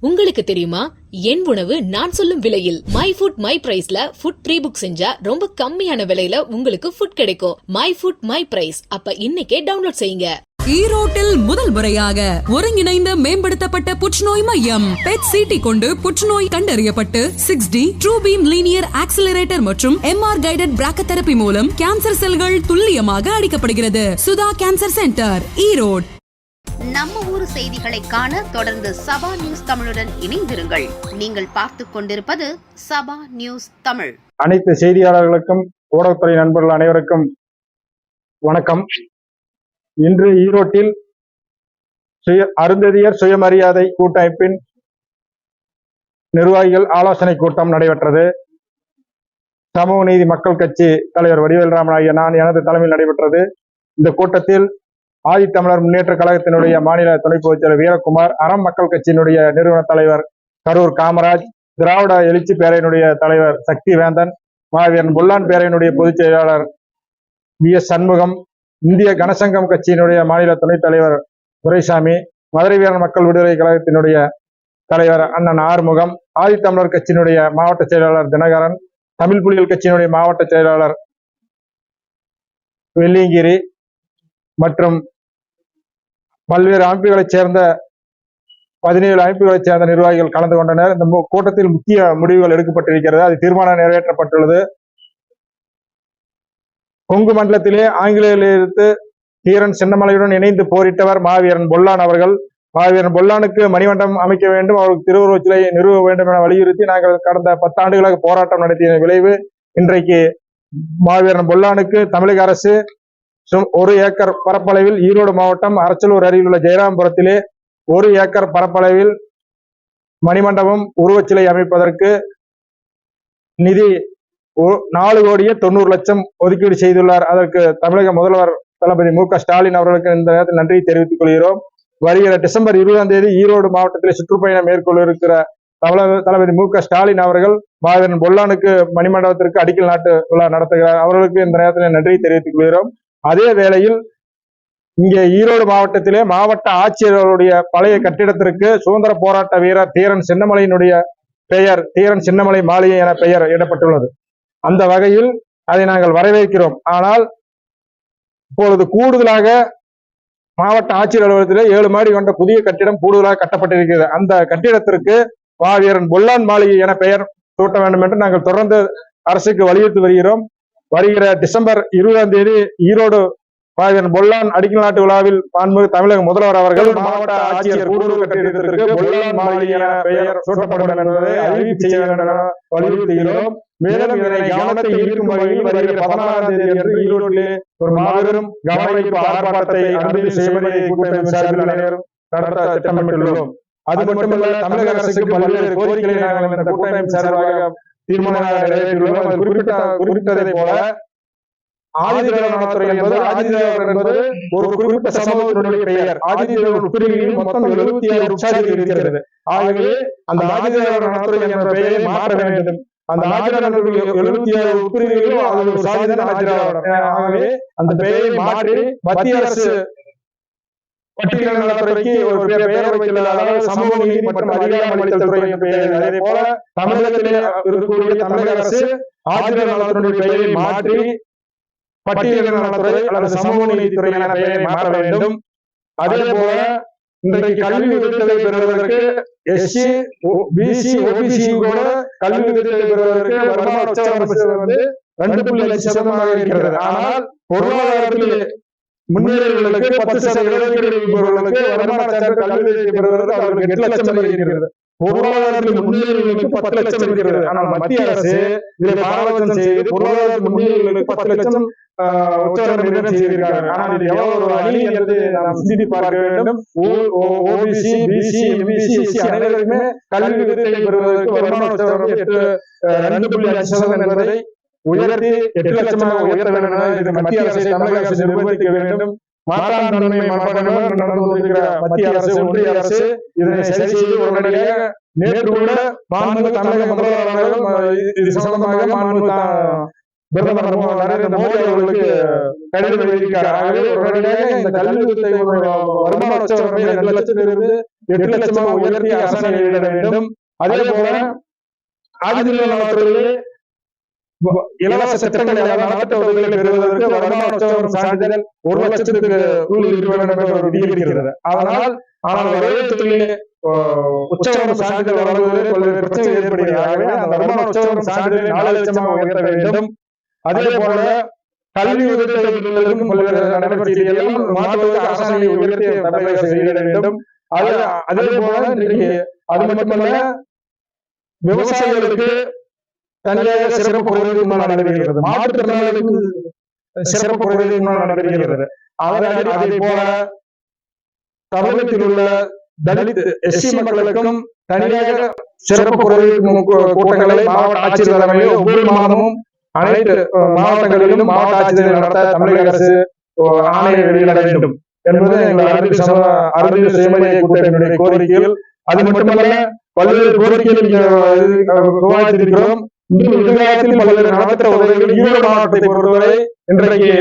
உங்களுக்கு தெரியுமா? என் உணவு நான் சொல்லும் விலையில் மை ஃபுட் மை பிரைஸ்ல ஃபுட் ப்ரீ புக் செஞ்சா ரொம்ப கம்மியான விலையில உங்களுக்கு ஃபுட் கிடைக்கும். மை ஃபுட் மை பிரைஸ் அப்ப இன்னைக்கே டவுன்லோட் செய்யுங்க. ஈரோட்டில் முதல் முறையாக ஒருங்கிணைந்த மேம்படுத்தப்பட்ட புற்றுநோய் மையம். பெட் சிடி கொண்டு புற்றுநோய் கண்டறியப்பட்டு six D true beam linear accelerator மற்றும் எம்ஆர் கைடட் பிராக்கதெரபி மூலம் கேன்சர் செல்கள் துல்லியமாக அடிக்கப்படுகிறது. Sudha cancer centre Erode. நம்ம ஊர் செய்திகளை காண தொடர்ந்து சபா நியூஸ் தமிழுடன் இணைந்திருங்கள். நீங்கள் பார்த்துக் கொண்டிருப்பது சபா நியூஸ் தமிழ். அனைத்து செய்தியாளர்களுக்கும் ஊடகத்துறை நண்பர்கள் அனைவருக்கும் வணக்கம். இன்று ஈரோட்டில் சுய அருந்ததியர் சுயமரியாதை கூட்டமைப்பின் நிர்வாகிகள் ஆலோசனை கூட்டம் நடைபெற்றது. சமூக நீதி மக்கள் கட்சி தலைவர் வடிவேல் ராமன் ஆகிய நான் எனது தலைமையில் நடைபெற்றது. இந்த கூட்டத்தில் ஆதித்தமிழர் முன்னேற்ற கழகத்தினுடைய மாநில துணை பொதுச்செயலர் வீரகுமார் அறம் மக்கள் கட்சியினுடைய நிறுவன தலைவர் கரூர் காமராஜ் திராவிட எழுச்சி பேரையினுடைய தலைவர் சக்தி வேந்தன் மாவீரன் புல்லான் பேரையினுடைய பொதுச் செயலாளர் வி. எஸ். சண்முகம் இந்திய கனசங்கம் கட்சியினுடைய மாநில துணைத் தலைவர் துரைசாமி மதுரை வீரன் மக்கள் விடுதலை கழகத்தினுடைய தலைவர் அண்ணன் ஆறுமுகம் ஆதித்தமிழர் கட்சியினுடைய மாவட்ட செயலாளர் தினகரன் தமிழ் புலிகள் கட்சியினுடைய மாவட்ட செயலாளர் வெள்ளியங்கிரி மற்றும் பல்வேறு அமைப்புகளைச் சேர்ந்த பதினேழு அமைப்புகளைச் சேர்ந்த நிர்வாகிகள் கலந்து கொண்டனர். இந்த கூட்டத்தில் முக்கிய முடிவுகள் எடுக்கப்பட்டிருக்கிறது. அது தீர்மானம் நிறைவேற்றப்பட்டுள்ளது. கொங்கு மண்டலத்திலே ஆங்கிலேயிலிருந்து தீரன் சின்னமலையுடன் இணைந்து போரிட்டவர் மாவீரன் பொல்லான் அவர்கள். மாவீரன் பொல்லானுக்கு மணிமண்டபம் அமைக்க வேண்டும். அவருக்கு திருவுருவச் சிலையை நிறுவ வேண்டும் என வலியுறுத்தி நாங்கள் கடந்த பத்தாண்டுகளாக போராட்டம் நடத்திய விளைவு. இன்றைக்கு மாவீரன் பொல்லானுக்கு தமிழக அரசு ஒரு ஏக்கர் பரப்பளவில் ஈரோடு மாவட்டம் அரச்சலூர் அருகில் உள்ள ஜெயராம்புரத்திலே ஒரு ஏக்கர் பரப்பளவில் மணிமண்டபம் உருவச்சிலை அமைப்பதற்கு நிதி நாலு கோடியே தொண்ணூறு லட்சம் ஒதுக்கீடு செய்துள்ளார். அதற்கு தமிழக முதல்வர் தளபதி மு ஸ்டாலின் அவர்களுக்கு இந்த நேரத்தில் நன்றி தெரிவித்துக் கொள்கிறோம். வருகிற டிசம்பர் இருபதாம் தேதி ஈரோடு மாவட்டத்தில் சுற்றுப்பயணம் மேற்கொள்ள இருக்கிற தமிழக தளபதி மு ஸ்டாலின் அவர்கள் மாவீரன் பொல்லானுக்கு மணிமண்டபத்திற்கு அடிக்கல் நாட்டு விழா நடத்துகிறார். அவர்களுக்கு இந்த நேரத்தில் நன்றி தெரிவித்துக் கொள்கிறோம். அதே வேளையில் இங்கே ஈரோடு மாவட்டத்திலே மாவட்ட ஆட்சியர்களுடைய பழைய கட்டிடத்திற்கு சுதந்திர போராட்ட வீரர் தீரன் சின்னமலையினுடைய பெயர் தீரன் சின்னமலை மாளிகை என பெயர் இடப்பட்டுள்ளது. அந்த வகையில் அதை நாங்கள் வரவேற்கிறோம். ஆனால் இப்பொழுது கூடுதலாக மாவட்ட ஆட்சியர் அலுவலகத்தில் ஏழு மாடி கொண்ட புதிய கட்டிடம் கூடுதலாக கட்டப்பட்டிருக்கிறது. அந்த கட்டிடத்திற்கு மாவீரன் பொல்லான் மாளிகை என பெயர் சூட்ட வேண்டும் என்று நாங்கள் தொடர்ந்து அரசுக்கு வலியுறுத்தி வருகிறோம். வருகிற டிசம்பர் இருபதாம் தேதி ஈரோடு பொல்லான் அடிக்கல் நாட்டு விழாவில் மாண்புமிகு தமிழக முதல்வர் அவர்கள் மாவட்ட ஆட்சியர் கூடுதல் கட்டிடத்திற்கு பொல்லான் மாளிகை என பெயர் சூட்டப்படும் என்பதை அறிவிப்பு செய்ய வேண்டும் என வலியுறுத்துகிறோம். மேலும் இதனை கவனத்தை ஈர்க்கும் வகையில் வருகிற பதினாறாம் தேதி அன்று ஈரோட்டிலே ஒரு மாபெரும் கவனிப்பு ஆர்ப்பாட்டத்தை செய்வதை கூட்டமைப்பு சார்பில் அனைவரும் நடத்த திட்டமிட்டுள்ளோம். அது மட்டுமல்ல தமிழக அரசுக்கு பல்வேறு கோரிக்கைகளை நாங்கள் இந்த கூட்டமைப்பு சார்பாக தீர்மானமாக நிறைவேற்றியுள்ளோம். அது குறிப்பிட்ட குறிப்பிட்டதை போல ஆதிதிராவிட நலத்துறை என்பது ஆதிதிராவிடர் என்பது ஒரு குறிப்பிட்ட சமூகத்தினுடைய பெயர். மொத்தம் எழுபத்தி இருக்கிறது. ஆகவே அந்த ஆதிதிராவிட நலத்துறை என்ற பெயரை மாற்ற வேண்டும். அந்த ஆதிதிராவிட எழுபத்தி ஆறு உட்பிரிவுகளிலும் ஒரு சாதிதான் ஆகவே அந்த பெயரை மாற்றி மத்திய அரசு பட்டியல் நலத்துறைக்கு ஒரு பெ- பெயர் வைத்துள்ள சமூக நீதி மற்றும் அதிகாரமளித்தல் துறை அதே போல தமிழகத்திலே இருக்கக்கூடிய தமிழக அரசு ஆசிரியர் நலத்துறையுடைய பெயரை மாற்றி பட்டியல் நலத்துறை அல்லது சமூக நீதித்துறை என பெயரை மாற்ற வேண்டும். அதே போல இன்றைக்கு கல்வி உதவித்தொகை பெறுவதற்கு எஸ்சி பிசி ஓபிசி கூட கல்வி உதவித்தொகை பெறுவதற்கு வருமான உச்சவரம்பு வந்து ரெண்டு புள்ளி அஞ்சு சதவீதமாக இருக்கிறது. ஆனால் பொருளாதாரத்தில் முன்னேறியவர்களுக்கு பத்து சதவீத இடஒதுக்கீடு பெறுவர்களுக்கு வருமான சான்று கல்வி பெறுகிறது. அவர்களுக்கு எட்டு லட்சம் இருக்கிறது. பொருளாதாரத்தில் முன்னேறியவர்களுக்கு பத்து லட்சம் இருக்கிறது. ஆனால் மத்திய அரசு இதை பாரபட்சம் செய்து பொருளாதார முன்னேறியவர்களுக்கு பத்து லட்சம் உச்சவரம்பு ஆனால் இது எவ்வளவு ஒரு அணி நாம் பார்க்க வேண்டும். ஓபிசி பிசி எம்பிசி எஸ்சி அனைவருக்குமே கல்வி பெறுவதற்கு வருமான உச்சவரம்பு எட்டு ரெண்டு புள்ளி அஞ்சு சதவீதம் என்பதை உயர்த்தி எட்டு லட்சமாக உயர்த்த வேண்டும் இது மத்திய அரசை தமிழக அரசு நிர்வகிக்க வேண்டும். மாற்றான் தன்மை நடந்து மத்திய அரசு ஒன்றிய அரசு இதனை சரி செய்து உடனடியாக நேற்று கூட தமிழக முதல்வர் இது சம்பந்தமாக மாண்பு பிரதமர் நரேந்திர மோடி அவர்களுக்கு கடிதம் எழுதியிருக்கார் ஆகவே உடனடியாக இந்த கல்வி வருமான உச்சவரம்பை ரெண்டு லட்சத்திலிருந்து எட்டு லட்சமாக உயர்த்தி அரசாணை வெளியிட வேண்டும். அதே போல ஆதிதிரிய நலத்துறையிலே இலவச திட்டங்களை அதாவது உதவிகளை பெறுவதற்கு வருமான சான்றிதழ் ஒரு லட்சத்துக்கு உள் இருக்க வேண்டும் என்ற ஒரு விதி இருக்கிறது. அதனால் ஆனால் வரவேற்புகளிலே உச்சவரம் சான்றிதழ் வழங்குவதில் பல்வேறு பிரச்சனை ஏற்படுகிறது. அந்த வருமான உச்சவரம் சான்றிதழை நாலு லட்சமாக உயர்த்த வேண்டும். அதே போல கல்வி உதவித்தொகைகளுக்கும் பல்வேறு நடவடிக்கைகள் மாற்றுவதற்கு அரசாணையை உயர்த்தி தமிழக அரசு வேண்டும். அது அதே போல இன்றைக்கு அது மட்டுமல்ல விவசாயிகளுக்கு தனியாக சிறப்பு குறைவு நடைபெறுகிறது. மாற்றுத்திறனாளிகளுக்கு சிறப்பு குறைவு நடைபெறுகிறது. போல தமிழகத்தில் உள்ள தலித் எஸ்சி மக்களுக்கும் தனியாக சிறப்பு குறைவு கூட்டங்களை மாவட்ட ஆட்சியர் தலைமையில் ஒவ்வொரு மாதமும் அனைத்து மாவட்டங்களிலும் மாவட்ட ஆட்சியர் நடத்த தமிழக அரசு ஆணையை வெளியிட வேண்டும் என்பது எங்கள் அறிவியல் சம அறிவியல் சுயமரியாதை கூட்டணியுடைய கோரிக்கைகள். அது மட்டுமல்ல பல்வேறு கோரிக்கைகள் விவாதித்திருக்கிறோம் இன்னும் எதிர்காலத்தில் பல்வேறு நலத்திட்ட உதவிகள் ஈரோடு மாவட்டத்தை பொறுத்தவரை இன்றைக்கு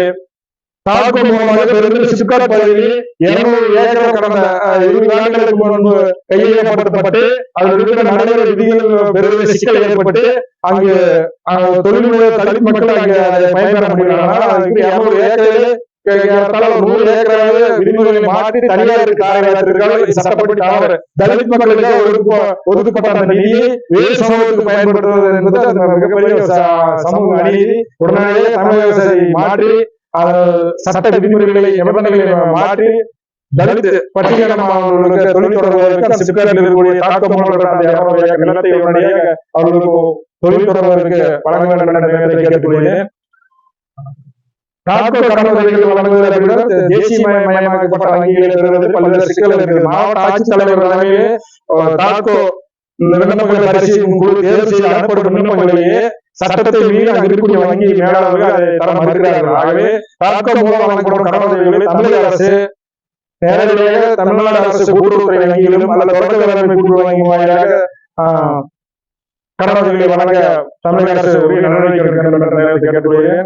மூலமாக பெருந்து சிப்காட் பகுதியில் இருநூறு ஏக்கர் கடந்த இருபது ஆண்டுகளுக்கு முன்பு கையகப்படுத்தப்பட்டு அதில் இருக்கிற நடைமுறை விதிகள் சிக்கல் ஏற்பட்டு அங்கு அஹ், தலித் மக்கள் அங்கு அதை பயன்பெற இருநூறு ஏக்கரில் நூறு ஏக்கராவது விதிமுறைகளை மாற்றி தனியார் தலித் மக்களுக்கு ஒதுக்கப்பட்ட அந்த நிதியை வேறு சமூகத்துக்கு பயன்படுத்துவது என்பது அது மிகப்பெரிய சமூக அநீதி. தமிழக மாற்றி சட்ட விதிமுறைகளை நிபந்தனைகளை மாற்றி தலித் பட்டியலினமானவர்களுக்கு தொழில் தொடர்வதற்கு அந்த இருக்கக்கூடிய தாக்கம் நிலத்தை உடனடியாக அவர்களுக்கு தொழில் வழங்க வேண்டும் என்ற கேட்டுக்கொள்கிறேன். தாக்கோ கடன் உதவிகள் வழங்குவதை விட தேசியமயமாக்கப்பட்ட வங்கிகளை பல்வேறு சிக்கல்கள் இருக்கிறது மாவட்ட ஆட்சித்தலைவர் தலைமையிலே அஹ், விண்ணப்பங்களை பரிசீலிக்கும் குழு தேர்வு செய்து அனுப்பப்படும் விண்ணப்பங்களிலேயே சட்டத்தை மீறி அங்கு இருக்கக்கூடிய வங்கி மேலாளர்கள் அதை தர மறுக்கிறார்கள். ஆகவே தாக்கோ மூலம் வழங்கப்படும் கடன் உதவிகளை தமிழக அரசு நேரடியாக தமிழ்நாடு அரசு கூட்டுறவுத்துறை வங்கியிலும் அல்லது தொடக்க வேளாண்மை கூட்டுறவு வங்கி வாயிலாக ஆஹ், கடன் உதவிகளை வழங்க தமிழக அரசு உரிய நடவடிக்கை எடுக்க வேண்டும் என்று கேட்டுக்கொள்கிறேன்.